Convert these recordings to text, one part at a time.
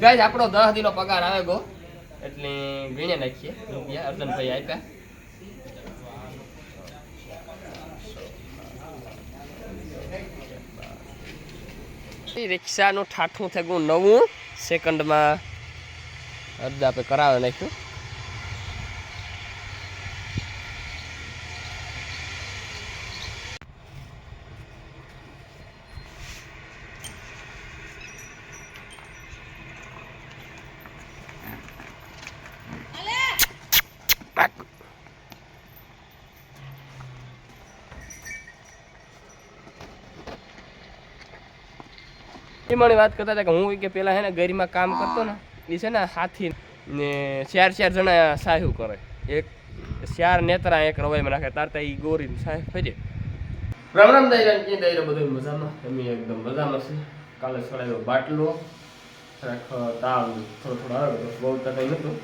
Guys, આપણો દસ દિનો પગાર આવે ગો. એટલે ગણીએ નાખીએ. રૂપિયા અર્જનભાઈ આપ્યા. રિક્ષાનું ઠાઠું થયું નવું. સેકન્ડમાં અડધા આપણે કરાવે નાખ્યું. એ મને વાત કરતા હતા કે હું કે પેલા હે ને ગરીમાં કામ કરતો ને એ છે ને હાથી ને ચાર ચાર જણા સાહ્યું કરે. એક ચાર નેત્રા એક રવાઈમાં નાખે તારતા એ ગોરી સાહેબ ફરી રામ રામ દાયરા કે દાયરા બધું મજામાં? અમે એકદમ મજામાં છે કાલે સડાયો બાટલો તાવ થોડો થોડો આવ્યો બહુ તો કંઈ નહોતું.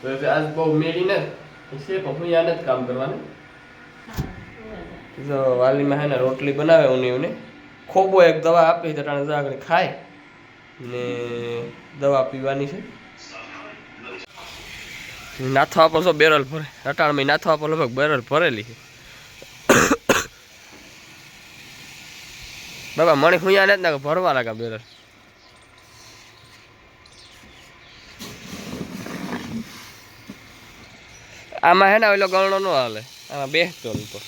તો એટલે આજ બહુ મેળી ને છે પણ હું યાદ જ કામ કરવાનું. જો વાલીમાં હે ને રોટલી બનાવે ઉની ઉની. ખોબો એક દવા આપી તો ટાણે આગળ ખાય. ને દવા પીવાની છે. નાથો આપો છો બેરલ ભરે. અટાણમાં નાથો આપો લગભગ બેરલ ભરેલી છે. બાબા મને ને નથી ને ભરવા લાગે બેરલ. આમાં હે ને ઓલો ગરણો ન હાલે. આમાં બેસતો તો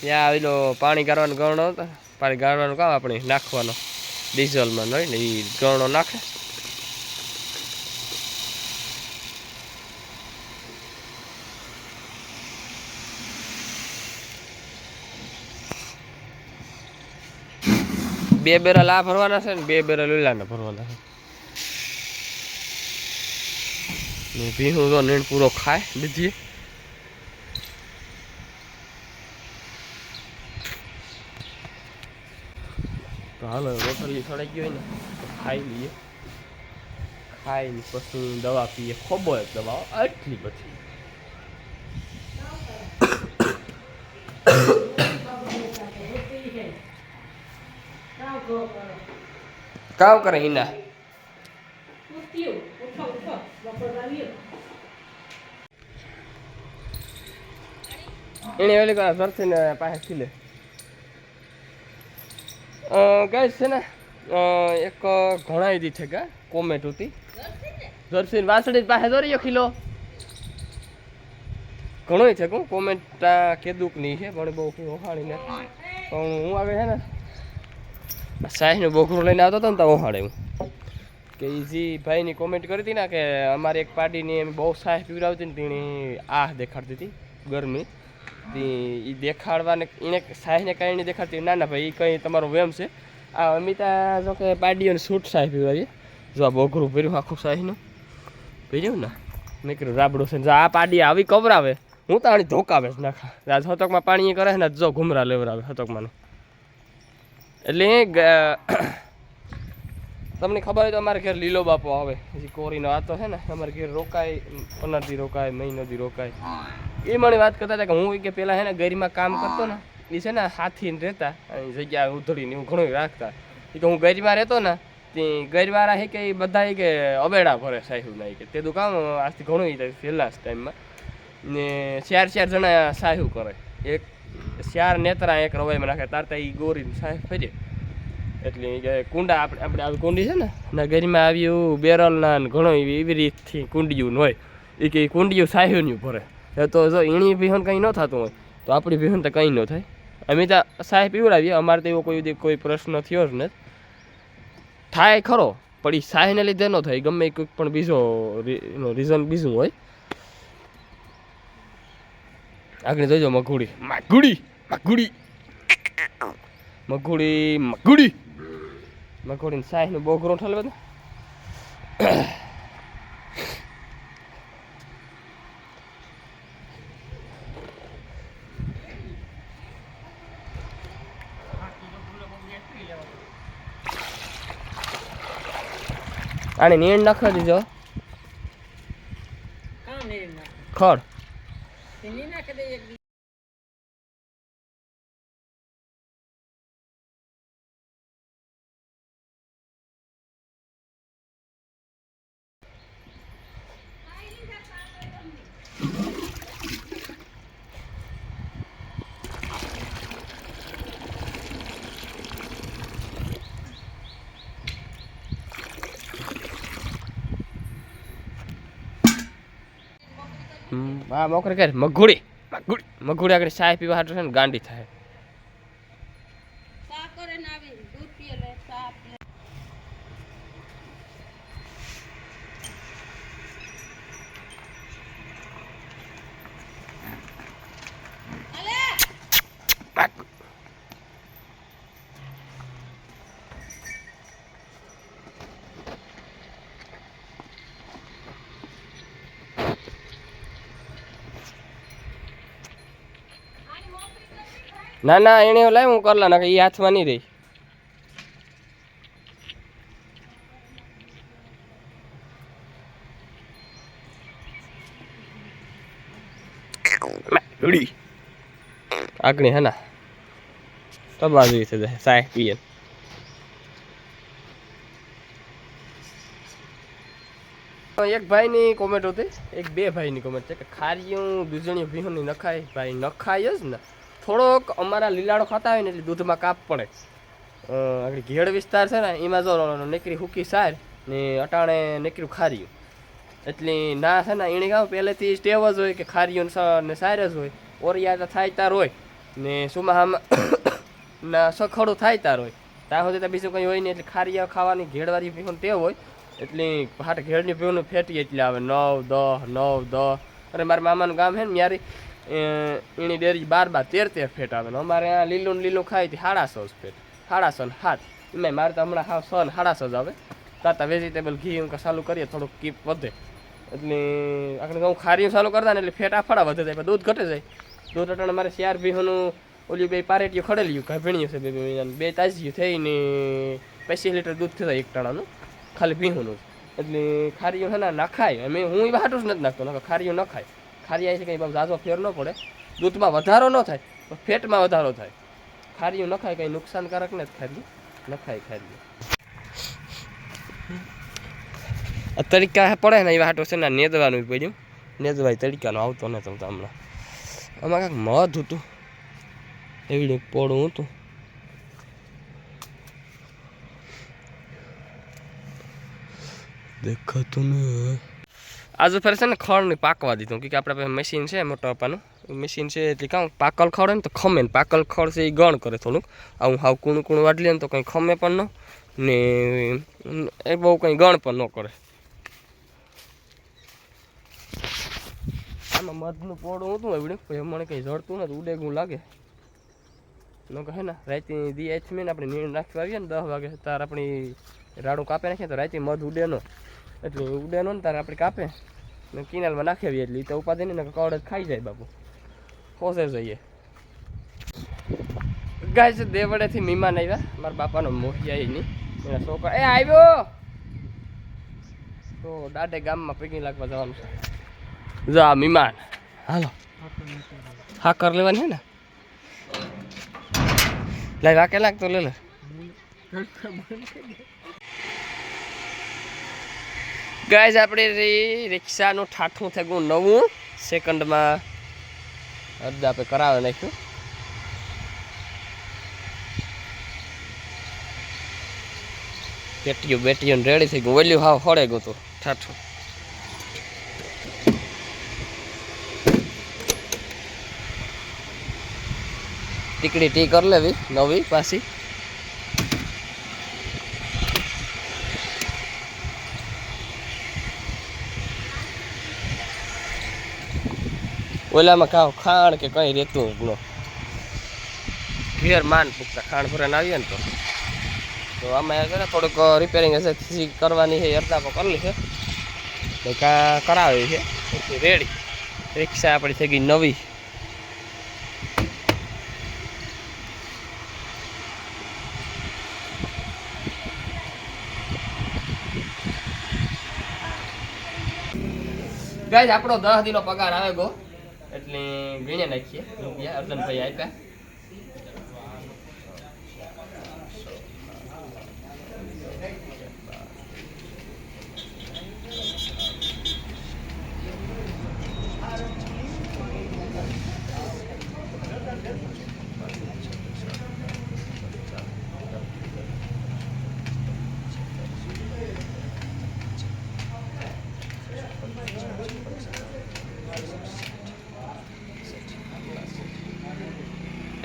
ત્યાં ઓલો પાણી કરવાનો ગણો હતો. પાણી ગાળવાનું કામ આપણે નાખવાનો. ડીઝલમાં હોય ને એ ગણો નાખે. બે બેરલ આ ભરવાના છે ને બે બેરલ લીલાના ભરવાના છે. ભીહું તો નીણ પૂરો ખાય દીધી તો હાલો રોટલી. સડાઈ ગયો ને તો ખાઈ લઈએ. ખાઈને પછી દવા પીએ. ખોબો જ દવા આટલી બધી. કામ કરે હિના? એને ઓલી કા સરથી ને પાસે ખીલે. ગાય છે ને એક ઘણાઈ દી છે કે કોમેન્ટ હતી જર્સી વાસળી પાસે દોરીયો ખીલો. ઘણોય છે કહું કોમેન્ટ કેદુકની છે, પણ બહુ ઓહાડીને પણ હું આવે છે ને સાહીનું બોકરું લઈને આવતો હતો ને તો ઓહાળે હું કે ઈજી ભાઈની કોમેન્ટ કરી હતી ને કે અમારે એક પાર્ટીની એમ બહુ સાહેબ પીવડાવતી ને તેની આહ દેખાડતી હતી ગરમી. એ દેખાડવાને એને સાહેને નહીં દેખાડતી. ના ના ભાઈ એ કંઈ તમારો વેમ છે. આ અમિતા જો કે પાડીઓને સૂટ સાહેબ પીવડાવીએ જો આ બોઘરું ભર્યું આખું સાહેનું. ભર્યું ને? મેં કીધું, રાબડું છે. જો આ પાડી આવી કવરાવે. હું તો આની ધોકાવે જ નાખા. આજ હતકમાં પાણી એ કરે ને, જો ઘુમરા લેવરાવે હતકમાં એટલે તમને ખબર હોય તો અમારે ઘેર લીલો બાપો આવે. પછી કોરીનો આતો છે ને, અમારે ઘેર રોકાય પંદર રોકાય મહી નદી રોકાય. એ મને વાત કરતા હતા કે હું કે પેલા હે ને ગરીમાં કામ કરતો ને એ છે ને હાથીને રહેતા અને જગ્યા ઉધડીને એવું ઘણું રાખતા. એ કે હું ગરીમાં રહેતો ને, તે ગરીવાળા હે કે એ બધા કે અબેડા ભરે સાહેબ ના કે. તે તો કામ આજથી ઘણું ઈ છેલ્લા ટાઈમમાં. ને ચાર ચાર જણા સાહેબ કરે. એક ચાર નેતરા એક રવાઈમાં નાખે તારતા એ ગોરી સાહેબ ફરી. એટલે કુંડા આપણે આપણે આવી કુંડી છે ને ના ગરીમાં આવ્યું બેરલ ના ને ઘણો એવી રીતથી કુંડિયું હોય. એ કે કુંડિયું સાહેબનું ભરે. એ તો જો એની વિહન કંઈ ન થતું હોય, તો આપણી વિહન તો કંઈ ન થાય. અમે તો સાહેબ પીવડાવીએ, અમારે તો એવો કોઈ કોઈ પ્રશ્ન થયો જ નથી. થાય ખરો, પણ એ સાહેને લીધે ન થાય ગમે કોઈક પણ બીજો રીઝન બીજું હોય. આગળ જોજો મગુડી. મગુડી મગુડી. મગુડી મગુડી. મગુડીને સાહેબનું બહુ ઘણો ઠલવે ને આને નીણ નાખવા દીજો. ખડ એની નાખી દે એક આ મોકરે કરે મઘુડી મઘુડી મઘુડી આગળ ચાય પીવા હાટું છે ને ગાંડી થાય ચા કરે ને આવી દૂધ પીએ લે ચા પીએ ના ના એને લાવ હું કરલા ના એ હાથમાં નહીં રહી. આગણી હે ના. તબાજુ છે જાય સાય પીએ. એક ભાઈની કોમેન્ટ હતી એક બે ભાઈની કોમેન્ટ છે કે ખારીયું બીજણીયું ભીહુંની નખાય ભાઈ નખાય જ ને. થોડોક અમારા લીલાડો ખાતા હોય ને એટલે દૂધમાં કાપ પડે. આપણે ઘેડ વિસ્તાર છે ને, એમાં જો નીકળી હુકી સાર ને અટાણે નીકળ્યું ખાર્યું. એટલે ના છે ને, એણે કહું પહેલેથી સ્ટેવ જ હોય કે ખાર્યું ને સાર જ હોય. ઓરિયા થાય તાર હોય. ને સુમાહામાં ના સખડું થાય તાર હોય. ત્યાં સુધી ત્યાં બીજું કંઈ હોય નહીં, એટલે ખારિયા ખાવાની ઘેડવાળી પીવાનું ટેવ હોય. એટલે ભાટ ઘેડની પીવાનું ફેટી એટલે આવે નવ, દહ નવ, દહ. અને મારા મામાનું ગામ છે ને, ન્યારી એની ડેરી બાર બાર તેર તેર ફેટ આવે અમારે આ લીલું ને લીલું ખાય સાડા સો ફેટ. સાડા સો ને હાથ એમાં મારે તો હમણાં હાવ સો ને સાડા જ આવે. તાતા વેજીટેબલ ઘી એમ ચાલુ કરીએ, થોડુંક કીપ વધે. એટલે આપણે હું ખારીયું ચાલુ કરતા ને એટલે ફેટ આફાડા વધે જાય દૂધ ઘટે જાય. દૂધ અટાણે મારે શિયાર બીહોનું ઓલી બે પારેટીયું ખડેલ્યું, ગાભીણ્યું છે બે મહિનાનું બે તાજી થઈ ને પચીસ લીટર દૂધ થતા એક ટાણાનું ખાલી ભીહોનું એટલે ખારીયું હે ના ખાય. અમે હું એ હાટું જ નથી નાખતો ખારીયું ન ખાય. ખારિયા છે કંઈ ઝાઝો ફેર ન પડે. દૂધમાં વધારો ન થાય, પણ ફેટમાં વધારો થાય. ખારીયું ન ખાય કંઈ નુકસાનકારક જ ખારીયું ન ખાય ખારીયું આ તરીકા પડે ને એવા હાટો છે ને નેદવાનું પડ્યું. નેદવાય તડકાનો આવતો ને તમને હમણાં. આમાં કાંઈક મધ હતું. એવી પોળું હતું. દેખાતું ને આજુ ફરે છે ને ખડને પાકવા દીધું. કે આપણે પાસે મશીન છે, મોટા પપ્પાનું મશીન છે એટલે કાં પાકલ ખડ હોય ને તો ખમે ને. પાકલ ખડ છે એ ગણ કરે થોડુંક. આવું હાવ કૂણું કૂણું વાટલી ને તો કંઈ ખમે પણ ન. ને એ બહુ કંઈ ગણ પણ ન કરે. આમાં મધનું પોળું હતું એવડે પછી મને કંઈ જડતું નથી ઉડેગું લાગે. ન કહે ને રાતે દી આથમી ને આપણે નીણ નાખવા આવીએ ને દસ વાગે, તાર આપણી રાડું કાપે નાખીએ તો રાતે મધ ઉડે નો. એટલે ઉડે ને તારે આપણે કાપે ને કિનાલમાં નાખી આવીએ એટલે તો ઉપાધિ ને કવડ ખાઈ જાય બાપુ. હોશે જઈએ. ગાય છે દેવડેથી મહેમાન આવ્યા. મારા બાપાનો મોહિયા નહીં. એના છોકરા એ આવ્યો! તો દાડે ગામમાં પિકનિક લાગવા જવાનું છે. જા, મહેમાન. હાલો. હા કર લેવાની છે ને? લાઈ વાકે લાગતો, લે લે. ગાઈઝ આપણે રિક્ષાનું ઠાઠું થઈ ગયું નવું. સેકન્ડમાં અડધા આપણે કરાવી નાખ્યું. પેટીયું બેટીઓ રેડી થઈ ગયું. વેલ્યુ હાવ હળે ગયું હતું ઠાઠું. ટીકડી ટી કરી લેવી, નવી પાછી. ઓલામાં કાવ ખાણ કે કંઈ રહેતું જ ન. ઘેર માન પૂછતા ખાણ ભરાને આવીએ ને તો. તો આમાં ને થોડુંક રિપેરિંગ હશે કરવાની છે અડધા પર કરલી છે. તો કાં કરાવી છે. રેડી રિક્ષા આપણી થઈ ગઈ નવી. ગાઈઝ આપણો દસ દિનો પગાર આવે ગો. એટલે ગણ્યા નાખીએ. રૂપિયા અર્જનભાઈ આપ્યા.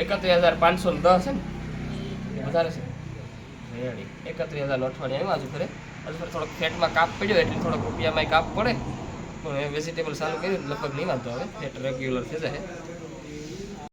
એકત્રીસ હજાર પાંચસો ને દસ છે ને વધારે છે. એકત્રીસ હજાર અઠવાડિયા એમાં હજુ ખરે હજુ ફરે થોડોક ફેટમાં કાપ પડ્યો એટલે થોડોક રૂપિયામાં કાપ પડે. પણ વેજીટેબલ ચાલુ કર્યું લગભગ નહીં વાંધો આવે. ફેટ રેગ્યુલર થઈ જાય.